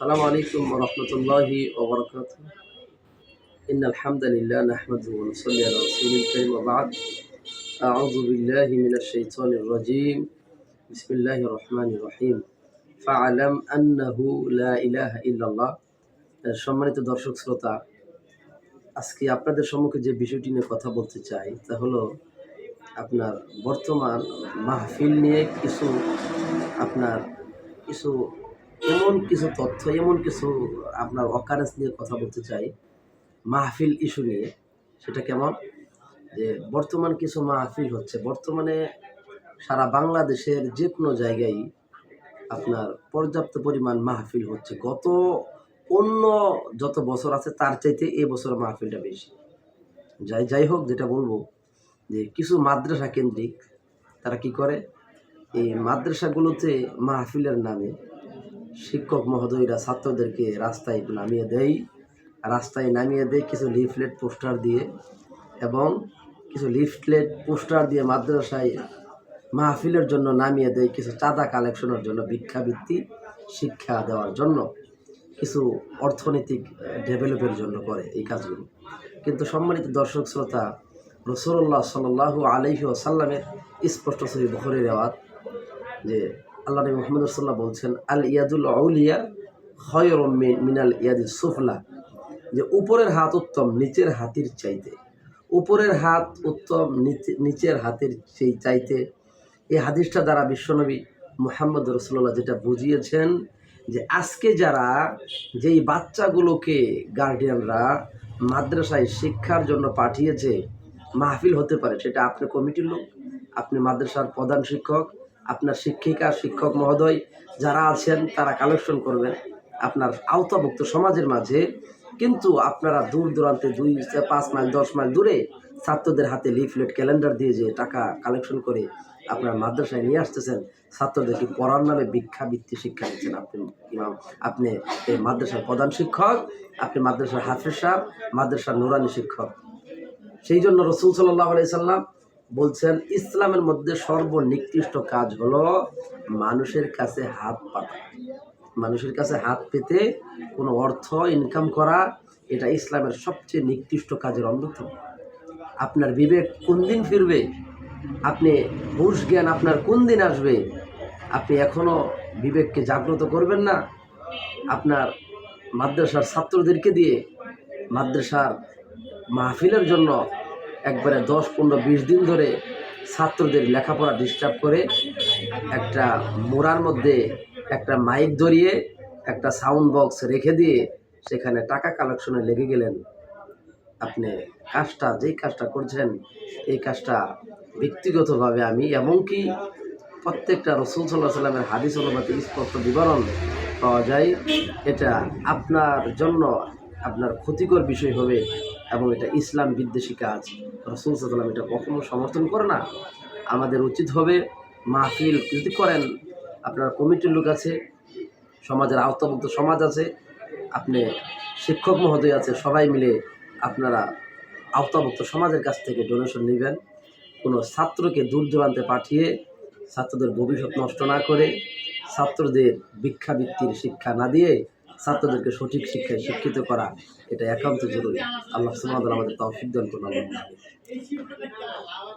السلام عليكم ورحمة الله وبركاته إن الحمد لله نحمده ونصلي على رسول الكريم وبعد أعوذ بالله من الشيطان الرجيم بسم الله الرحمن الرحيم فاعلم أنه لا إله إلا الله সম্মানিত দর্শক শ্রোতা আজকে আপনাদের সম্মুখে যে বিষয়টি নিয়ে কথা বলতে চাই তা হলো আপনার বর্তমান মাহফিল নিয়ে কিছু আপনার কিছু এমন কিছু তথ্য, এমন কিছু আপনার অকারেন্স নিয়ে কথা বলতে চাই। মাহফিল ইস্যু নিয়ে, সেটা কেমন? যে বর্তমান কিছু মাহফিল হচ্ছে, বর্তমানে সারা বাংলাদেশের যে কোনো জায়গায় আপনার পর্যাপ্ত পরিমাণ মাহফিল হচ্ছে। গত অন্য যত বছর আছে, তার চাইতে এই বছর মাহফিলটা বেশি। যাই যাই হোক, যেটা বলব, যে কিছু মাদ্রাসা কেন্দ্রিক, তারা কি করে? এই মাদ্রাসাগুলোতে মাহফিলের নামে শিক্ষক মহোদয়রা ছাত্রদেরকে রাস্তায় নামিয়ে দেয়। রাস্তায় নামিয়ে দেয় কিছু লিফলেট পোস্টার দিয়ে এবং কিছু লিফলেট পোস্টার দিয়ে মাদ্রাসায় মাহফিলের জন্য নামিয়ে দেয়, কিছু চাঁদা কালেকশনের জন্য ভিক্ষাবৃত্তি শিক্ষা দেওয়ার জন্য, কিছু অর্থনৈতিক ডেভেলপের জন্য করে এই কাজগুলো। কিন্তু সম্মানিত দর্শক, শ্রোতা রসুল্লাহ সাল্লাহ আলহি আসাল্লামের স্পষ্ট সহি বখরের রেওয়াত যে আল্লাহ নবী মোহাম্মদ রসুল্লাহ বলছেন, আল ইয়াদুল আউলিয়া খয়র মিনাল ইয়াদি সুফলা। যে উপরের হাত উত্তম, নিচের হাতির চাইতে। উপরের হাত উত্তম, নিচে- নিচের হাতের সেই চাইতে। এই হাদিসটা দ্বারা বিশ্বনবী মোহাম্মদ রসুল্লাহ যেটা বুঝিয়েছেন যে আজকে যারা যেই বাচ্চাগুলোকে গার্ডিয়ানরা মাদ্রাসায় শিক্ষার জন্য পাঠিয়েছে, মাহফিল হতে পারে, সেটা আপনি কমিটির লোক, আপনি মাদ্রাসার প্রধান শিক্ষক আপনার শিক্ষিকা, শিক্ষক মহোদয় যারা আছেন, তারা কালেকশন করবেন আপনার আওতাভুক্ত সমাজের মাঝে। কিন্তু আপনারা দূর দূরান্তে দুই পাঁচ মাইল, দশ মাইল দূরে ছাত্রদের হাতে লিফলেট ক্যালেন্ডার দিয়ে যে টাকা কালেকশন করে আপনার মাদ্রাসায় নিয়ে আসতেছেন ছাত্রদেরকে পড়ার নামে ভিক্ষাবৃত্তি শিক্ষা দিচ্ছেন আপনি? ইমাম, আপনি এই মাদ্রাসার প্রধান শিক্ষক, আপনি মাদ্রাসার হাফিজ সাহেব, মাদ্রাসার নুরানি শিক্ষক। সেই জন্য রসুল সাল্লাহ সাল্লাম বলছেন, ইসলামের মধ্যে সর্বনিকৃষ্ট কাজ হলো মানুষের কাছে হাত পাতা। মানুষের কাছে হাত পেতে কোনো অর্থ ইনকাম করা, এটা ইসলামের সবচেয়ে নিকৃষ্ট কাজের অন্যতম। আপনার বিবেক কোন দিন ফিরবে? আপনি হুশ জ্ঞান আপনার কোন দিন আসবে? আপনি এখনও বিবেককে জাগ্রত করবেন না। আপনার মাদ্রাসার ছাত্রদেরকে দিয়ে মাদ্রাসার মাহফিলের জন্য একবারে দশ, পনেরো, বিশ দিন ধরে ছাত্রদের লেখাপড়া ডিস্টার্ব করে একটা মোড়ার মধ্যে একটা মাইক ধরিয়ে একটা সাউন্ড বক্স রেখে দিয়ে সেখানে টাকা কালেকশনে লেগে গেলেন। আপনি কাজটা, যেই কাজটা করছেন, এই কাজটা ব্যক্তিগতভাবে আমি এমনকি প্রত্যেকটা রসুল সাল্লাহ সাল্লামের হাদিস অনুমতি স্পষ্ট বিবরণ পাওয়া যায়। এটা আপনার জন্য আপনার ক্ষতিকর বিষয় হবে এবং এটা ইসলাম বিদ্বেষী কাজ। রসুল সাল্লাম এটা কখনো সমর্থন করে না। আমাদের উচিত হবে মাহফিল যদি করেন, আপনার কমিটির লোক আছে, সমাজের আওতাভুক্ত সমাজ আছে, আপনি শিক্ষক মহোদয় আছে, সবাই মিলে আপনারা আওতাভুক্ত সমাজের কাছ থেকে ডোনেশন নেবেন। কোনো ছাত্রকে দূর দূরান্তে পাঠিয়ে ছাত্রদের ভবিষ্যৎ নষ্ট না করে ছাত্রদের ভিক্ষাবৃত্তির শিক্ষা না দিয়ে ছাত্রদেরকে সঠিক শিক্ষায় শিক্ষিত করা এটা একান্ত জরুরি। আল্লাহ সুমাদ আমাদের তাও সিদ্ধান্ত আল্লাহ